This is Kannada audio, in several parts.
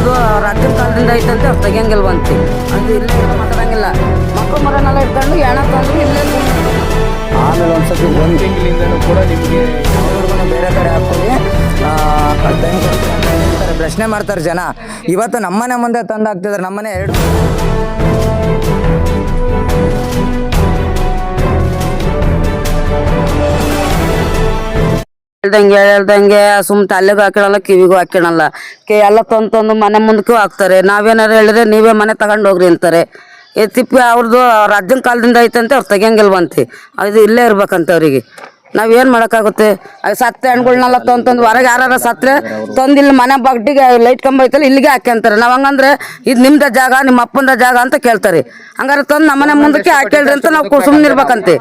ಅವ್ರದ್ದು ರಾಜ್ಯದ ಕಾಲದಿಂದ ಐತಂತೆ, ಅವ್ರು ತೆಗಿಯಂಗಿಲ್ವಂತೆ ಅದು ಇಲ್ಲೇ ಮಾತಾಡಂಗಿಲ್ಲ. ಮಕ್ಕಳು ಮರನೆಲ್ಲ ಇಟ್ಕೊಂಡು ಎಣ ತಂದು ಇಲ್ಲೇ ಆಮೇಲೆ ಒಂದ್ಸತಿ ಒಂದು ತಿಂಗಳಿಂದನೂ ಕೂಡ ನಿಮಗೆ ಬೇರೆ ಕಡೆ ಹಾಕ್ತೀವಿ. ಪ್ರಶ್ನೆ ಮಾಡ್ತಾರೆ ಜನ. ಇವತ್ತು ನಮ್ಮನೆ ಮುಂದೆ ತಂದು ಹಾಕ್ತಿದ್ದಾರೆ ನಮ್ಮನೆ ಎರಡು ಹೇಳ್ದಂಗೆ ಹೇಳ್ದಂಗೆ ಸುಮ್ ತಲೆಗೂ ಹಾಕಿಡಲ್ಲ ಕಿವಿಗೂ ಹಾಕಿಡಲ್ಲ ಕೆ, ಎಲ್ಲ ತಂದು ತಂದು ಮನೆ ಮುಂದಕ್ಕೂ ಹಾಕ್ತಾರೆ. ನಾವೇನಾರು ಹೇಳಿದ್ರೆ ನೀವೇ ಮನೆ ತಗೊಂಡು ಹೋಗ್ರಿ ಅಂತಾರೆ. ತಿಪ್ಪಿ ಅವ್ರದ್ದು ರಾಜ್ಯದ ಕಾಲದಿಂದ ಐತಂತೆ ಅವ್ರು ತೆಗಿಯಂಗಿಲ್ವಂತೆ. ಅದು ಇಲ್ಲೇ ಇರ್ಬೇಕಂತ ಅವರಿಗೆ. ನಾವೇನು ಮಾಡೋಕ್ಕಾಗುತ್ತೆ? ಆ ಸತ್ತ ಹಣ್ಗಳನ್ನೆಲ್ಲ ತಂದು ತಂದು ಹೊರಗೆ ಯಾರು ಸತ್ರೆ ತಂದು ಇಲ್ಲಿ ಮನೆ ಬಗ್ಡಿಗೆ ಲೈಟ್ ಕಂಬ ಐತಲ್ಲ ಇಲ್ಲಿಗೆ ಹಾಕ್ಯಂತಾರೆ ನಾವ್ ಹಂಗಂದ್ರೆ ಇದು ನಿಮ್ದ ಜಾಗ ನಿಮ್ಮ ಅಪ್ಪಂದ ಜಾಗ ಅಂತ ಕೇಳ್ತಾರೆ. ಹಂಗಾರೆ ತಂದು ನಮ್ಮನೆ ಮುಂದಕ್ಕೆ ಹಾಕೇಳ್ರಿ ಅಂತ ನಾವು ಸುಮ್ಮನೆ ಇರ್ಬೇಕಂತೆ.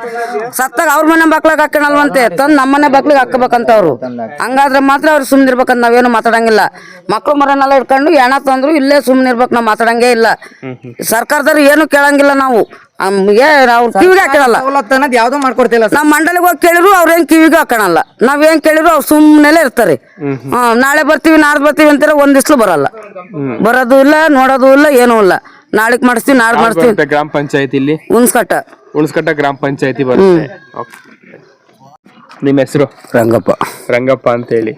ಸತ್ತಾಗ ಅವ್ರ ಮನೆ ಬಾಕ್ಲಾಗ ಹಾಕೋಣಲ್ವಂತೆ ತಂದು ನಮ್ಮನೆ ಬಾಕ್ಲಿಗೆ ಹಾಕಬೇಕಂತ ಅವರು ಹಂಗಾದ್ರೆ ಮಾತ್ರ ಅವ್ರು ಸುಮ್ಮನೆ ಇರ್ಬೇಕಂತ ನಾವೇನು ಮಾತಾಡಂಗಿಲ್ಲ. ಮಕ್ಳು ಮರನೆಲ್ಲ ಇಟ್ಕೊಂಡು ಎಣ ತಂದ್ರು ಇಲ್ಲೇ ಸುಮ್ಮನೆ ಇರ್ಬೇಕು ನಾವು ಮಾತಾಡಂಗೇ ಇಲ್ಲ. ಸರ್ಕಾರದವ್ರು ಏನು ಕೇಳಂಗಿಲ್ಲ ನಾವು. ನಮ್ಗೆ ಅವ್ರು ಕಿವಿಗೆ ಹಾಕೋಣಲ್ಲ. ಸವಲತ್ತು ಅನ್ನೋದು ಯಾವುದೂ ಮಾಡ್ಕೊಡ್ತಿಲ್ಲ ನಮ್ಮ ಮಂಡಳಿಗೆ ಹೋಗಿ ಕೇಳಿದ್ರು ಅವ್ರೇನ್ ಕಿವಿಗೆ ಹಾಕೋಣಲ್ಲ. ಏನ್ ಕೇಳಿದ್ರು ಅವ್ರು ಸುಮ್ಮನೆ ಇರ್ತಾರೆ. ಹಾ ನಾಳೆ ಬರ್ತೀವಿ ನಾಡ್ದು ಬರ್ತೀವಿ ಅಂತಾರೆ ಒಂದ್ ಬರಲ್ಲ. ಬರೋದು ಇಲ್ಲ ನೋಡೋದು ಇಲ್ಲ ಏನೂ ಇಲ್ಲ. ನಾಳೆಗ್ ಮಾಡಿಸ್ತೀವಿ ನಾಡ್ದು ಮಾಡಿಸ್ತೀವಿ. ಗ್ರಾಮ ಪಂಚಾಯತ್ ಇಲ್ಲಿ? ಉನ್ಸ್ಕಟ್ಟ ಉಳ್ಸ್ಕಟ್ಟ ಗ್ರಾಮ ಪಂಚಾಯತಿ ಬರುತ್ತೆ. Okay. ನಿಮ್ಮ ಹೆಸರು? ರಂಗಪ್ಪ. ರಂಗಪ್ಪ ಅಂತ ಹೇಳಿ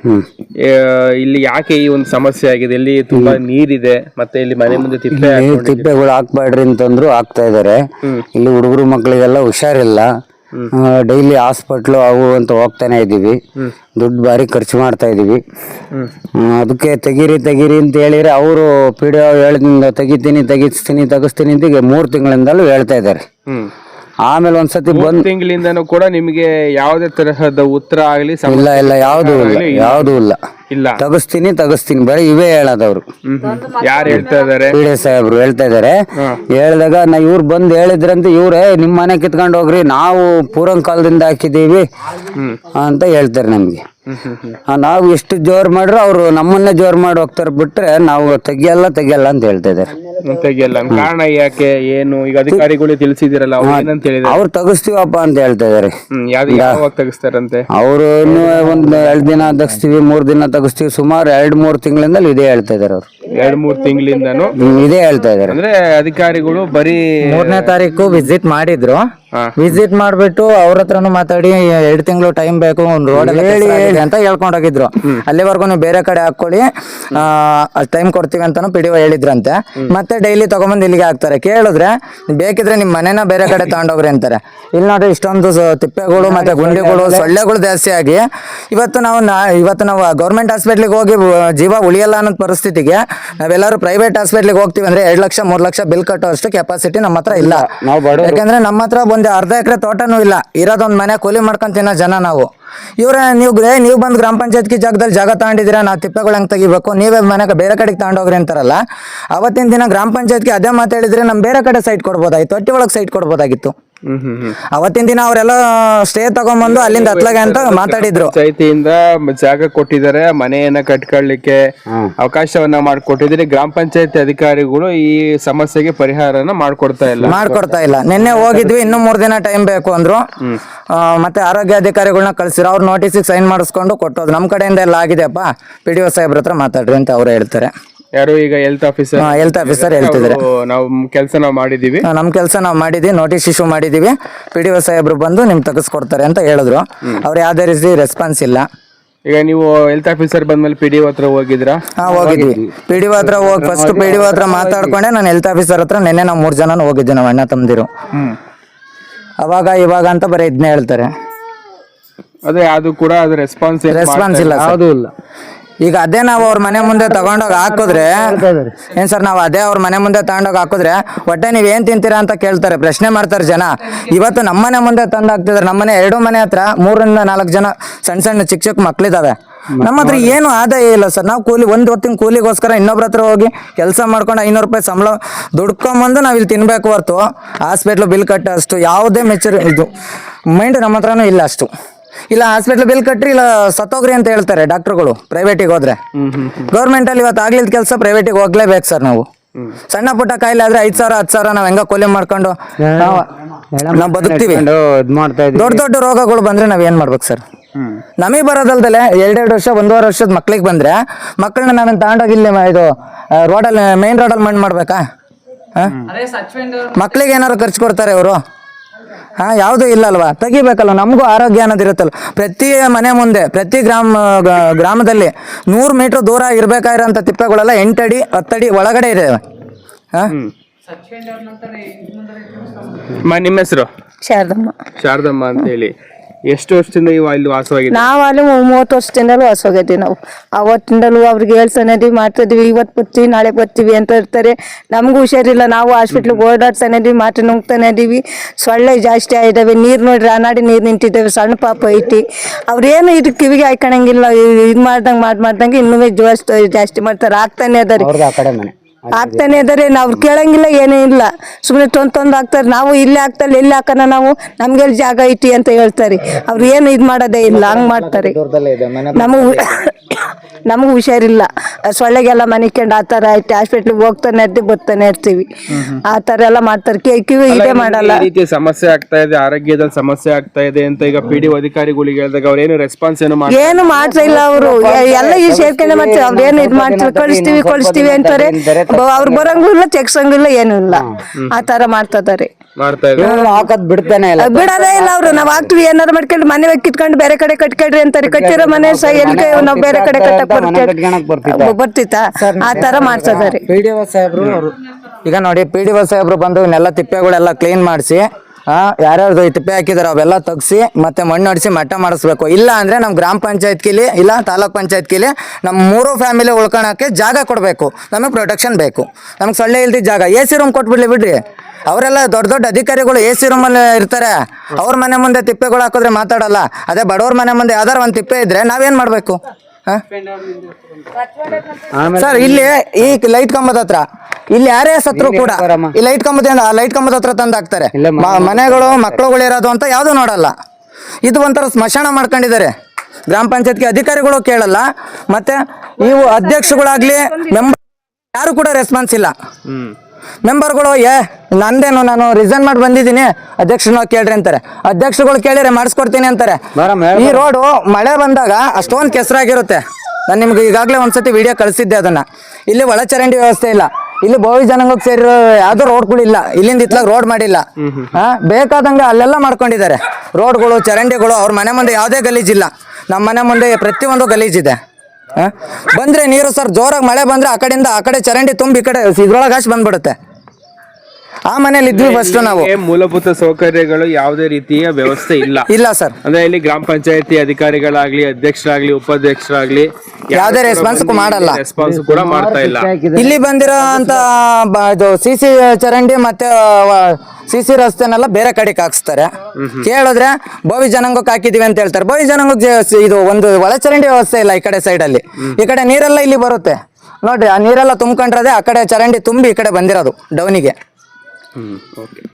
ಇಲ್ಲಿ ಯಾಕೆ ಈ ಒಂದು ಸಮಸ್ಯೆ ಆಗಿದೆ? ಇಲ್ಲಿ ತುಂಬಾ ನೀರಿದೆ ಮತ್ತೆ ಇಲ್ಲಿ ಮನೆ ಮುಂದೆ ತಿಪ್ಪೆ ನೀರು ತಿಪ್ಪೆಗಳು ಹಾಕ್ಬೇಡ್ರಿ ಅಂತಂದ್ರು ಹಾಕ್ತಾ ಇದಾರೆ. ಇಲ್ಲಿ ಹುಡುಗರು ಮಕ್ಕಳಿಗೆಲ್ಲ ಹುಷಾರಿಲ್ಲ. ಡೈಲಿ ಹಾಸ್ಪಿಟ್ಲು ಅವು ಅಂತ ಹೋಗ್ತಾನೆ ಇದೀವಿ ದುಡ್ಡು ಭಾರಿ ಖರ್ಚು ಮಾಡ್ತಾ ಇದೀವಿ ಹ್ಮ್, ಅದಕ್ಕೆ ತೆಗೀರಿ ತೆಗೀರಿ ಅಂತ ಹೇಳಿದ್ರೆ ಅವರು ಪಿ ಡಿ ಹೇಳಿದಿಂದ ತೆಗಿತೀನಿ ತೆಗಿಸ್ತೀನಿ ತೆಗಿಸ್ತೀನಿ ಅಂತ ಈಗ ಮೂರು ತಿಂಗಳಿಂದಲೂ ಹೇಳ್ತಾ ಇದ್ದಾರೆ. ಹ್ಮ್. ಆಮೇಲೆ ಒಂದ್ಸತಿ ಬಂದ್ ಒಂದ್ ತಿಂಗಳಿಂದನೂ ಕೂಡ ನಿಮಗೆ ಯಾವುದೇ ತರಹದ ಉತ್ತರ ಆಗ್ಲಿ ಇಲ್ಲ ಇಲ್ಲ ಯಾವ್ದು ಇಲ್ಲ ಯಾವ್ದು ಇಲ್ಲ. ಇಲ್ಲ. ತಗಸ್ತೀನಿ ತಗಸ್ತೀನಿ ಬರೀ ಇವೇ ಹೇಳದವ್ರು. ಯಾರು ಹೇಳ್ತಾ ಇದಾರೆ? ಪಿ ಡಿ ಸಾಹೇಬ್ರು ಹೇಳ್ತಾ ಇದಾರೆ. ಹೇಳಿದಾಗ ನಾ ಇವ್ರು ಬಂದು ಹೇಳಿದ್ರಂತೆ ಇವ್ರೇ ನಿಮ್ಮ ಮನೆ ಕಿತ್ಕೊಂಡು ಹೋಗ್ರಿ ನಾವು ಪೂರನ್ ಕಾಲದಿಂದ ಹಾಕಿದೀವಿ ಅಂತ ಹೇಳ್ತಾರೆ ನಮ್ಗೆ. ನಾವು ಎಷ್ಟು ಜೋರ್ ಮಾಡ್ರು ಅವ್ರು ನಮ್ಮನ್ನೇ ಜೋರ್ ಮಾಡಿ ಹೋಗ್ತಾರೆ ಬಿಟ್ರೆ ನಾವು ತೆಗಿಯಲ್ಲ ತೆಗಿಯಲ್ಲ ಅಂತ ಹೇಳ್ತಾ ಇದಾರೆ ತೆಗಿಯಲ್ಲ. ಕಾರಣ ಯಾಕೆ ಏನು? ಈಗ ಅಧಿಕಾರಿಗಳು ತಿಳಿಸಿದಿರಲ್ಲ ಅವ್ರು ಏನಂತ ಹೇಳಿದಾರೆ ಅವ್ರು ತೆಗಿಸ್ತೀವಪ್ಪ ಅಂತ ಹೇಳ್ತಾ ಇದಾರೆ ಯಾವಾಗ ತೆಗಿಸ್ತಾರಂತೆ? ಅವರು ಒಂದ್ ಎರಡ್ ದಿನ ತೆಗಿಸ್ತೀವಿ ಮೂರ್ ದಿನ ತೆಗಿಸ್ತೀವಿ ಸುಮಾರು ಎರಡ್ ಮೂರ್ ತಿಂಗಳಿಂದ ಇದೇ ಹೇಳ್ತಾ ಇದಾರೆ ಅವ್ರು. ಎರಡ್ ಮೂರ್ ತಿಂಗಳಿಂದನು ಇದೇ ಹೇಳ್ತಾ ಇದಾರೆ ಅಂದ್ರೆ ಅಧಿಕಾರಿಗಳು ಬರೀ ಮೂರನೇ ತಾರೀಕು ವಿಸಿಟ್ ಮಾಡಿದ್ರು. ವಿಸಿಟ್ ಮಾಡ್ಬಿಟ್ಟು ಅವ್ರ ಹತ್ರನು ಮಾತಾಡಿ ಎರಡು ತಿಂಗಳು ಟೈಮ್ ಬೇಕು ಒಂದು ರೋಡ್ ಅಂತ ಹೇಳ್ಕೊಂಡ್ ಹೋಗಿದ್ರು. ಅಲ್ಲಿವರೆಗೂ ನೀವು ಬೇರೆ ಕಡೆ ಹಾಕೊಳ್ಳಿ ಟೈಮ್ ಕೊಡ್ತೀವಿ ಅಂತಾನು ಪಿ ಡಿ ಹೇಳಿದ್ರಂತೆ. ಮತ್ತೆ ಡೈಲಿ ತಗೊಂಬಂದು ಇಲ್ಲಿಗೆ ಹಾಕ್ತಾರೆ. ಕೇಳಿದ್ರೆ ಬೇಕಿದ್ರೆ ನಿಮ್ ಮನೆನ ಬೇರೆ ಕಡೆ ತಗೊಂಡೋಗ್ರಿ ಅಂತಾರೆ. ಇಲ್ಲಿ ನೋಡ್ರಿ ಇಷ್ಟೊಂದು ತಿಪ್ಪೆಗಳು ಮತ್ತೆ ಗುಂಡಿಗಳು ಸೊಳ್ಳೆಗಳು ಜಾಸ್ತಿ ಆಗಿ. ಇವತ್ತು ನಾವು ನಾ- ಇವತ್ತು ನಾವು ಗೌರ್ಮೆಂಟ್ ಹಾಸ್ಪಿಟ್ಲಿಗೆ ಹೋಗಿ ಜೀವ ಉಳಿಯಲ್ಲ ಅನ್ನೋ ಪರಿಸ್ಥಿತಿಗೆ ನಾವೆಲ್ಲರೂ ಪ್ರೈವೇಟ್ ಹಾಸ್ಪಿಟ್ಲಿಗೆ ಹೋಗ್ತೀವಿ ಅಂದ್ರೆ ಎರಡು ಲಕ್ಷ ಮೂರು ಲಕ್ಷ ಬಿಲ್ ಕಟ್ಟೋ ಅಷ್ಟು ಕೆಪಾಸಿಟಿ ನಮ್ಮ ಹತ್ರ ಇಲ್ಲ. ಯಾಕಂದ್ರೆ ನಮ್ಮ ಹತ್ರ ಒಂದು ಅರ್ಧ ಎಕರೆ ತೋಟನೂ ಇಲ್ಲ. ಇರೋದೊಂದು ಮನೆ ಕೂಲಿ ಮಾಡ್ಕೊಂಡ್ ತಿನ್ನೋ ಜನ ನಾವು. ಇವ್ರ ನೀವು ಗ್ರೇ ನೀವು ಬಂದು ಗ್ರಾಮ ಪಂಚಾಯತ್ಗೆ ಜಾಗದಲ್ಲಿ ಜಾಗ ತಗೊಂಡಿದ್ದೀರಾ ನಾವು ತಿಪ್ಪೆಗಳು ಹೆಂಗೆ ತೆಗಿಬೇಕು? ನೀವೇ ಮನೆಗೆ ಬೇರೆ ಕಡೆಗೆ ತಗೊಂಡೋಗ್ರಿ ಅಂತಾರಲ್ಲ ಅವತ್ತಿನ ದಿನ ಗ್ರಾಮ ಪಂಚಾಯತ್ಗೆ ಅದೇ ಮಾತಾಡಿದ್ರೆ ನಮ್ಮ ಬೇರೆ ಕಡೆ ಸೈಟ್ ಕೊಡ್ಬೋದಾಗಿತ್ತು ಒಟ್ಟಿ ಒಳಗೆ ಸೈಟ್ ಕೊಡ್ಬೋದಾಗಿತ್ತು. ಅವತ್ತಿನ ದಿನ ಅವರೆಲ್ಲ ಸ್ಟೇ ತಗೊಂಡ್ಬಂದು ಅಲ್ಲಿಂದ ಹತ್ಲಾಗೆ ಅಂತ ಮಾತಾಡಿದ್ರು. ಪಂಚಾಯತಿಯಿಂದ ಜಾಗ ಕೊಟ್ಟಿದ್ದಾರೆ ಮನೆಯನ್ನ ಕಟ್ಕೊಳ್ಳಿಕ್ಕೆ ಅವಕಾಶವನ್ನ ಮಾಡಿಕೊಟ್ಟಿದ್ರೆ ಗ್ರಾಮ ಪಂಚಾಯತಿ ಅಧಿಕಾರಿಗಳು ಈ ಸಮಸ್ಯೆಗೆ ಪರಿಹಾರನ ಮಾಡ್ಕೊಡ್ತಾ ಇಲ್ಲ. ಮಾಡ್ಕೊಡ್ತಾ ಇಲ್ಲ. ನಿನ್ನೆ ಹೋಗಿದ್ವಿ ಇನ್ನು ಮೂರ್ ದಿನ ಟೈಮ್ ಬೇಕು ಅಂದ್ರು. ಆ, ಮತ್ತೆ ಆರೋಗ್ಯ ಅಧಿಕಾರಿಗಳನ್ನ ಕಳ್ಸಿರೋ ಅವ್ರ ನೋಟಿಸ್ ಸೈನ್ ಮಾಡಿಸ್ಕೊಂಡು ಕೊಟ್ಟೋದು ನಮ್ ಕಡೆಯಿಂದ ಎಲ್ಲ ಆಗಿದೆಯಪ್ಪ ಪಿ ಡಿ ಒ ಸಾಹೇಬ್ರ ಹತ್ರ ಮಾತಾಡ್ರಿ ಅಂತ ಅವ್ರು ಹೇಳ್ತಾರೆ. ಯಾರು ಈಗ ಹೆಲ್ತ್ ಆಫೀಸರ್ ಹೆಲ್ತ್ ಆಫೀಸರ್ ಹೇಳ್ತಿದ್ದಾರೆ. ನಾವು ಕೆಲಸ ನಾವು ಮಾಡಿದೀವಿ. ನಮ್ಮ ಕೆಲಸ ನಾವು ಮಾಡಿದ್ವಿ ನೋಟಿಸ್ ಇಶ್ಯೂ ಮಾಡಿದೀವಿ. ಪಿ ಡಿ ಒ ಸಾಹೇಬ್ರು ಬಂದು ನಿಮ್ಗೆ ತೆಗೆಸ್ಕೊಡ್ತಾರೆ ಅಂತ ಹೇಳಿದ್ರು. ಅವ್ರು ಯಾವ್ದೇ ರೀತಿ ರೆಸ್ಪಾನ್ಸ್ ಇಲ್ಲ. ಈಗ ನೀವು ಹೆಲ್ತ್ ಆಫೀಸರ್ ಬಂದ್ಮೇಲೆ ಪಿ ಡಿ ಹತ್ರ ಹೋಗಿದ್ರಾ? ಹಾ ಹೋಗಿದ್ವಿ. ಪಿ ಡಿ ಒ ಹತ್ರ ಹೋಗಿ ಫಸ್ಟ್ ಪಿ ಡಿ ಒ ಹತ್ರ ಮಾತಾಡ್ಕೊಂಡೆ ನಾನು ಹೆಲ್ತ್ ಆಫೀಸರ್ ಹತ್ರ ನಿನ್ನೆ ನಾವು ಮೂರು ಜನ ಹೋಗಿದ್ದೆ ನಾವು ಅಣ್ಣ ತಮ್ಮದಿರು ಅವಾಗ ಇವಾಗ ಅಂತ ಬರೀ ಇದನ್ನೇ ಹೇಳ್ತಾರೆ. ಅದೇ ಅದು ಕೂಡ ಅದು ರೆಸ್ಪಾನ್ಸ್ ರೆಸ್ಪಾನ್ಸ್ ಇಲ್ಲ. ಯಾವುದು ಇಲ್ಲ. ಈಗ ಅದೇ ನಾವು ಅವ್ರ ಮನೆ ಮುಂದೆ ತಗೊಂಡೋಗಿ ಹಾಕಿದ್ರೆ, ಏನ್ ಸರ್ ನಾವು ಅದೇ ಅವ್ರ ಮನೆ ಮುಂದೆ ತಗೊಂಡೋಗಿ ಹಾಕಿದ್ರೆ ಒಟ್ಟೆ ನೀವ್ ಏನ್ ತಿಂತೀರಾ ಅಂತ ಕೇಳ್ತಾರೆ, ಪ್ರಶ್ನೆ ಮಾಡ್ತಾರೆ ಜನ. ಇವತ್ತು ನಮ್ಮ ಮನೆ ಮುಂದೆ ತಂದು ಹಾಕ್ತಿದ್ರೆ ನಮ್ಮನೆ ಎರಡು ಮನೆ ಹತ್ರ ಮೂರರಿಂದ ನಾಲ್ಕು ಜನ ಸಣ್ಣ ಸಣ್ಣ ಚಿಕ್ಕ ಚಿಕ್ಕ ಮಕ್ಳಿದಾವೆ. ನಮ್ಮ ಹತ್ರ ಏನು ಆದಾಯ ಇಲ್ಲ ಸರ್. ನಾವು ಕೂಲಿ ಒಂದ್ ಹೊತ್ತಿನ ಕೂಲಿಗೋಸ್ಕರ ಇನ್ನೊಬ್ರ ಹತ್ರ ಹೋಗಿ ಕೆಲಸ ಮಾಡ್ಕೊಂಡು ಐನೂರು ರೂಪಾಯಿ ಸಂಬಳ ದುಡ್ಕೊಂಬಂದು ನಾವು ಇಲ್ಲಿ ತಿನ್ಬೇಕು ಹೊರ್ತು. ಹಾಸ್ಪಿಟ್ಲು ಬಿಲ್ ಕಟ್ಟೋ ಅಷ್ಟು ಯಾವುದೇ ಮೆಚೂರ್ ಇದು. ಮೈಂಡ್ ನಮ್ಮ ಹತ್ರನೂ ಇಲ್ಲ ಅಷ್ಟು. ಇಲ್ಲ ಹಾಸ್ಪಿಟ್ಲ್ ಬಿಲ್ ಕಟ್ಟ್ರಿ ಇಲ್ಲ ಸತ್ತೋಗ್ರಿ ಅಂತ ಹೇಳ್ತಾರೆ ಡಾಕ್ಟರ್ಗಳು ಪ್ರೈವೇಟಿಗೆ ಹೋದ್ರೆ. ಗೌರ್ಮೆಂಟಲ್ಲಿ ಇವತ್ತು ಆಗ್ಲಿಲ್ಲ ಕೆಲಸ ಪ್ರೈವೇಟಿಗೆ ಹೋಗ್ಲೇಬೇಕು ಸರ್ ನಾವು. ಸಣ್ಣ ಪುಟ್ಟ ಕಾಯಿಲೆ ಆದ್ರೆ ಐದ್ ಸಾವಿರ ಹತ್ತು ಸಾವಿರ ನಾವ್ ಹೆಂಗ ಕೊಲೆ ಮಾಡ್ಕೊಂಡು ನಾವು ನಾವು ಬದುಕ್ತೀವಿ. ಮಾಡ್ತಾ ಇದ್ವಿ ದೊಡ್ಡ ದೊಡ್ಡ ರೋಗಗಳು ಬಂದ್ರೆ ನಾವ್ ಏನ್ ಮಾಡ್ಬೇಕು ಸರ್? ನಮಗೆ ಬರೋದಲ್ದಲೆ ಎರಡೆರಡು ವರ್ಷ ಒಂದೂವರೆ ವರ್ಷದ ಮಕ್ಳಿಗೆ ಬಂದ್ರೆ ಮಕ್ಕಳನ್ನ ನಾವೇನು ತಗೊಂಡೋಗಿ ಇಲ್ಲಿ ಇದು ರೋಡಲ್ಲಿ ಮೇನ್ ರೋಡಲ್ಲಿ ಮಣ್ಣು ಮಾಡ್ಬೇಕಾ? ಮಕ್ಳಿಗೆ ಏನಾರು ಖರ್ಚು ಕೊಡ್ತಾರೆ ಇವರು? ಹಾ ಯಾವುದು ಇಲ್ಲಲ್ವಾ? ತೆಗಿಬೇಕಲ್ವ? ನಮಗೂ ಆರೋಗ್ಯ ಅನ್ನೋದು ಇರುತ್ತಲ್ಲ ಪ್ರತಿ ಮನೆ ಮುಂದೆ ಪ್ರತಿ ಗ್ರಾಮ ಗ್ರಾಮದಲ್ಲಿ ನೂರು ಮೀಟರ್ ದೂರ ಇರಬೇಕಾಗಿರೋಂಥ ತಿಪ್ಪೆಗಳೆಲ್ಲ ಎಂಟಡಿ ಹತ್ತಡಿ ಒಳಗಡೆ ಇದೆ ಹಾ ಮ ನಿಮ್ಮ ಹೆಸರು? ಶಾರದಮ್ಮ. ಶಾರದಮ್ಮ ಅಂತ ಹೇಳಿ ಎಷ್ಟು ವರ್ಷದಿಂದ ಈ ಇಲ್ಲಿ ನಾವು ಅಲ್ಲಿ ಮೂವತ್ತು ವರ್ಷದಿಂದಲೂ ಹೊಸೋಗಿದ್ವಿ ನಾವು. ಅವತ್ತಿಂದಲೂ ಅವ್ರಿಗೆ ಹೇಳ್ತಾನೆ ಇದೀವಿ ಮಾಡ್ತಿದ್ವಿ ಇವತ್ತು ಬರ್ತೀವಿ ನಾಳೆ ಬರ್ತೀವಿ ಅಂತ ಇರ್ತಾರೆ. ನಮಗೂ ಹುಷಾರಿಲ್ಲ ನಾವು ಹಾಸ್ಪಿಟ್ಲಿಗೆ ಓಡಾಡ್ತಾನೆ ಇದೀವಿ ಮಾತ್ರೆ ನುಂಗ್ತಾನೆ ಇದೀವಿ. ಸೊಳ್ಳೆ ಜಾಸ್ತಿ ಆಗಿದ್ದಾವೆ ನೀರು ನೋಡ್ರಿ ಅನಾಡಿ ನೀರು ನಿಂತಿದ್ದೇವೆ ಸಣ್ಣ ಪಾಪ ಐತಿ ಅವ್ರೇನು ಇದು ಕಿವಿಗೆ ಹಾಕೊಳಂಗಿಲ್ಲ ಇದು ಮಾಡ್ದಂಗೆ ಮಾಡಿ ಮಾಡ್ದಂಗೆ ಇನ್ನೂ ಜೋಸ್ ಜಾಸ್ತಿ ಮಾಡ್ತಾರೆ ಆಗ್ತಾನೆ ಅದಾರೆ. ಆಗ್ತಾನೆ ಇದಾರೆ ನಾವು ಕೇಳಂಗಿಲ್ಲ ಏನೇ ಇಲ್ಲ. ಸುಮ್ಮನೆ ತೊಂದ್ ತೊಂದ್ ಹಾಕ್ತಾರೆ. ನಾವು ಇಲ್ಲೇ ಹಾಕ್ತಲ್ಲ ಎಲ್ಲಿ ಹಾಕೋಣ ನಾವು ನಮ್ಗೆ ಜಾಗ ಐತಿ ಅಂತ ಹೇಳ್ತಾರೆ. ಅವ್ರು ಏನು ಇದು ಮಾಡೋದೇ ಇಲ್ಲ ಹಂಗ್ ಮಾಡ್ತಾರೆ. ನಮಗೂ ನಮಗೂ ಹುಷಾರಿಲ್ಲ. ಸೊಳ್ಳೆಗೆಲ್ಲ ಮನಿಕೊಂಡು ಆ ಥರ ಐತಿ ಹಾಸ್ಪಿಟ್ಲಿಗೆ ಹೋಗ್ತಾನೆ ಇರ್ತೀವಿ ಬರ್ತಾನೆ ಇರ್ತೀವಿ. ಆ ಥರ ಎಲ್ಲ ಮಾಡ್ತಾರೆ. ಕಿ- ಕಿವಿ ಇದೇ ಮಾಡಲ್ಲ. ಈ ರೀತಿ ಸಮಸ್ಯೆ ಆಗ್ತಾ ಇದೆ ಆರೋಗ್ಯದಲ್ಲಿ ಸಮಸ್ಯೆ ಆಗ್ತಾ ಇದೆ ಅಂತ ಈಗ ಪಿ ಡಿ ಅಧಿಕಾರಿಗಳಿಗೆ ಹೇಳಿದಾಗ ಅವ್ರೇನು ರೆಸ್ಪಾನ್ಸ್ ಏನು ಮಾಡಿ ಏನು ಮಾಡ್ತಾ ಇಲ್ಲ ಅವರು. ಎಲ್ಲ ಈ ಸೇರ್ಕೊಂಡೆ ಮಾಡ್ತಾರೆ ಅವ್ರೇನು ಇದು ಮಾಡ್ತಾರೆ ಕಳಿಸ್ತೀವಿ ಕಳಿಸ್ತೀವಿ ಅಂತಾರೆ. ಅವ್ರು ಬರಂಗಿಲ್ಲ ಚೆಕ್ಸಂಗಿಲ್ಲ ಏನು ಏನೂ ಇಲ್ಲ. ಆ ತರ ಮಾಡ್ತಿದ್ದಾರೆ ಮಾಡ್ತಾ ಇದ್ದಾರೆ. ಹಾಕದ್ ಬಿಡ್ತಾನೆ ಇಲ್ಲ. ಬಿಡೋದೇ ಇಲ್ಲ ಅವ್ರು. ನಾವ್ ಹಾಕ್ತಿವಿ ಏನಾರು ಮಾಡ್ಕೊಂಡು ಮನೆ ಕಿತ್ಕೊಂಡು ಬೇರೆ ಕಡೆ ಕಟ್ಕೊಳ್ರಿ ಅಂತಾರೆ ಕಟ್ಟಿರೋ ಮನೆ ಸಹ ಎಲ್ಲಿ ನಾವ್ ಬೇರೆ ಕಡೆ ಕಟ್ಟಕ್ ಕಟ್ಕೊಳಕ್ ಬರ್ತೇವೆ ಬರ್ತಿತ್ತಾ? ಆ ತರ ಮಾಡ್ತಿದ್ದಾರೆ ಪಿ ಡಿ ಸಾಹೇಬ್ರು ಅವ್ರು- ಈಗ ನೋಡಿ ಪಿ ಡಿ ಸಾಹೇಬ್ರು ಬಂದು ಇವನ್ನೆಲ್ಲ ತಿಪ್ಪೆಗಳೆಲ್ಲ ಕ್ಲೀನ್ ಮಾಡಿಸಿ ಆ ಯಾರ್ಯಾರ್ದು ಈ ತಿಪ್ಪೆ ಹಾಕಿದಾರೆ ಅವೆಲ್ಲ ತಗ್ಸಿ ಮತ್ತೆ ಮಣ್ಣು ಅಡಿಸಿ ಮಟ್ಟ ಮಾಡಿಸ್ಬೇಕು. ಇಲ್ಲ ಅಂದ್ರೆ ನಮ್ಮ ಗ್ರಾಮ ಪಂಚಾಯತ್ ಕಿಲಿ ಇಲ್ಲ ತಾಲೂಕ್ ಪಂಚಾಯತ್ ಕಿಲಿ ನಮ್ಮ ಮೂರು ಫ್ಯಾಮಿಲಿ ಉಳ್ಕೊಳಕ್ಕೆ ಜಾಗ ಕೊಡಬೇಕು. ನಮಗೆ ಪ್ರೊಟೆಕ್ಷನ್ ಬೇಕು. ನಮ್ಗೆ ಸೊಳ್ಳೆ ಇಲ್ದಿ ಜಾಗ. ಎ ಸಿ ರೂಮ್ ಕೊಟ್ಬಿಡ್ಲಿ ಬಿಡ್ರಿ. ಅವರೆಲ್ಲ ದೊಡ್ಡ ದೊಡ್ಡ ಅಧಿಕಾರಿಗಳು ಎ ಸಿ ರೂಮಲ್ಲಿ ಇರ್ತಾರೆ. ಅವ್ರ ಮನೆ ಮುಂದೆ ತಿಪ್ಪೆಗಳು ಹಾಕಿದ್ರೆ ಮಾತಾಡಲ್ಲ. ಅದೇ ಬಡವ್ರ ಮನೆ ಮುಂದೆ ಯಾವ್ದಾರು ಒಂದ್ ತಿಪ್ಪೆ ಇದ್ರೆ ನಾವೇನ್ ಮಾಡ್ಬೇಕು? ಹಾ? ಸರ್ ಇಲ್ಲಿ ಈ ಲೈಟ್ ಕಂಬದ ಹತ್ರ ಇಲ್ಲಿ ಯಾರೇ ಸತ್ರು ಕೂಡ ಈ ಲೈಟ್ ಕಂಬದ ಲೈಟ್ ಕಂಬದ ಹತ್ರ ತಂದು ಹಾಕ್ತಾರೆ. ಮನೆಗಳು ಮಕ್ಕಳುಗಳು ಇರೋದು ಅಂತ ಯಾವ್ದು ನೋಡಲ್ಲ. ಇದು ಒಂಥರ ಸ್ಮಶಾನ ಮಾಡ್ಕೊಂಡಿದ್ದಾರೆ. ಗ್ರಾಮ ಪಂಚಾಯತ್ಗೆ ಅಧಿಕಾರಿಗಳು ಕೇಳಲ್ಲ. ಮತ್ತೆ ನೀವು ಅಧ್ಯಕ್ಷಗಳಾಗ್ಲಿ ಮೆಂಬರ್ ಯಾರು ಕೂಡ ರೆಸ್ಪಾನ್ಸ್ ಇಲ್ಲ. ಮೆಂಬರ್ಗಳು ಏ ನಂದೇನು ನಾನು ರಿಸೈನ್ ಮಾಡಿ ಬಂದಿದ್ದೀನಿ. ಅಧ್ಯಕ್ಷನ ಕೇಳ್ರಿ ಅಂತಾರೆ. ಅಧ್ಯಕ್ಷಗಳು ಕೇಳಿದ್ರೆ ಮಾಡಿಸ್ಕೊಡ್ತೀನಿ ಅಂತಾರೆ. ಈ ರೋಡು ಮಳೆ ಬಂದಾಗ ಅಷ್ಟೊಂದು ಕೆಸರಾಗಿರುತ್ತೆ. ನಾನು ನಿಮ್ಗೆ ಈಗಾಗಲೇ ಒಂದ್ಸತಿ ವಿಡಿಯೋ ಕಳಿಸಿದ್ದೆ ಅದನ್ನ. ಇಲ್ಲಿ ಒಳಚರಂಡಿ ವ್ಯವಸ್ಥೆ ಇಲ್ಲ. ಇಲ್ಲಿ ಬೋವಿ ಜನಾಂಗಕ್ಕೆ ಸೇರಿರೋ ಯಾವ್ದು ರೋಡ್ಗಳಿಲ್ಲ ಇಲ್ಲಿಂದ ಇತ್ಲಾಗ ರೋಡ್ ಮಾಡಿಲ್ಲ. ಹಾ ಬೇಕಾದಂಗೆ ಅಲ್ಲೆಲ್ಲ ಮಾಡ್ಕೊಂಡಿದ್ದಾರೆ. ರೋಡ್ಗಳು ಚರಂಡಿಗಳು ಅವ್ರ ಮನೆ ಮುಂದೆ ಯಾವುದೇ ಗಲೀಜಿಲ್ಲ ನಮ್ಮ ಮನೆ ಮುಂದೆ ಪ್ರತಿಯೊಂದು ಗಲೀಜಿದೆ ಆ? ಬಂದ್ರೆ ನೀರು ಸರ್ ಜೋರಾಗಿ ಮಳೆ ಬಂದ್ರೆ ಆ ಕಡೆಯಿಂದ ಆ ಕಡೆ ಚರಂಡಿ ತುಂಬಿ ಈ ಕಡೆ ಇದ್ರೊಳಗೆ ಹಾಶ್ ಬಂದ್ಬಿಡುತ್ತೆ. ಆ ಮನೇಲಿ ಇದ್ವಿ ಫಸ್ಟ್ ನಾವು. ಇಲ್ಲಿ ಮೂಲಭೂತ ಸೌಕರ್ಯಗಳು ಯಾವುದೇ ರೀತಿಯ ವ್ಯವಸ್ಥೆ ಇಲ್ಲ. ಇಲ್ಲ ಸರ್ ಅಂದ್ರೆ ಇಲ್ಲಿ ಗ್ರಾಮ ಪಂಚಾಯತಿ ಅಧಿಕಾರಿಗಳಾಗ್ಲಿ ಅಧ್ಯಕ್ಷರಾಗ್ಲಿ ಉಪಾಧ್ಯಕ್ಷರಾಗ್ಲಿ ಯಾವ್ದೇ ರೆಸ್ಪಾನ್ಸ್ ಮಾಡಲ್ಲ. ರೆಸ್ಪಾನ್ಸ್ ಕೂಡ ಮಾಡ್ತಾ ಇಲ್ಲ. ಇಲ್ಲಿ ಬಂದಿರೋ ಅಂತ ಸಿ ಸಿ ಚರಂಡಿ ಮತ್ತೆ ಸಿ ಸಿ ರಸ್ತೆನೆಲ್ಲ ಬೇರೆ ಕಡೆ ಹಾಕ್ಸ್ತಾರೆ. ಕೇಳಿದ್ರೆ ಬೋವಿ ಜನಾಂಗಕ್ಕೆ ಹಾಕಿದೀವಿ ಅಂತ ಹೇಳ್ತಾರೆ. ಬೋವಿ ಜನಾಂಗಕ್ಕೆ ಜ- ಇದು ಒಂದು ಒಳಚರಂಡಿ ವ್ಯವಸ್ಥೆ ಇಲ್ಲ ಈ ಕಡೆ ಸೈಡ್ ಅಲ್ಲಿ. ಈ ಕಡೆ ನೀರೆಲ್ಲ ಇಲ್ಲಿ ಬರುತ್ತೆ. ನೋಡ್ರಿ ಆ ನೀರೆಲ್ಲ ತುಂಬ್ಕೊಂಡ್ರದೆ ಆ ಕಡೆ ಚರಂಡಿ ತುಂಬಿ ಈ ಕಡೆ ಬಂದಿರೋದು ಡೌನಿಗೆ. ಹ್ಮ್ ಓಕೆ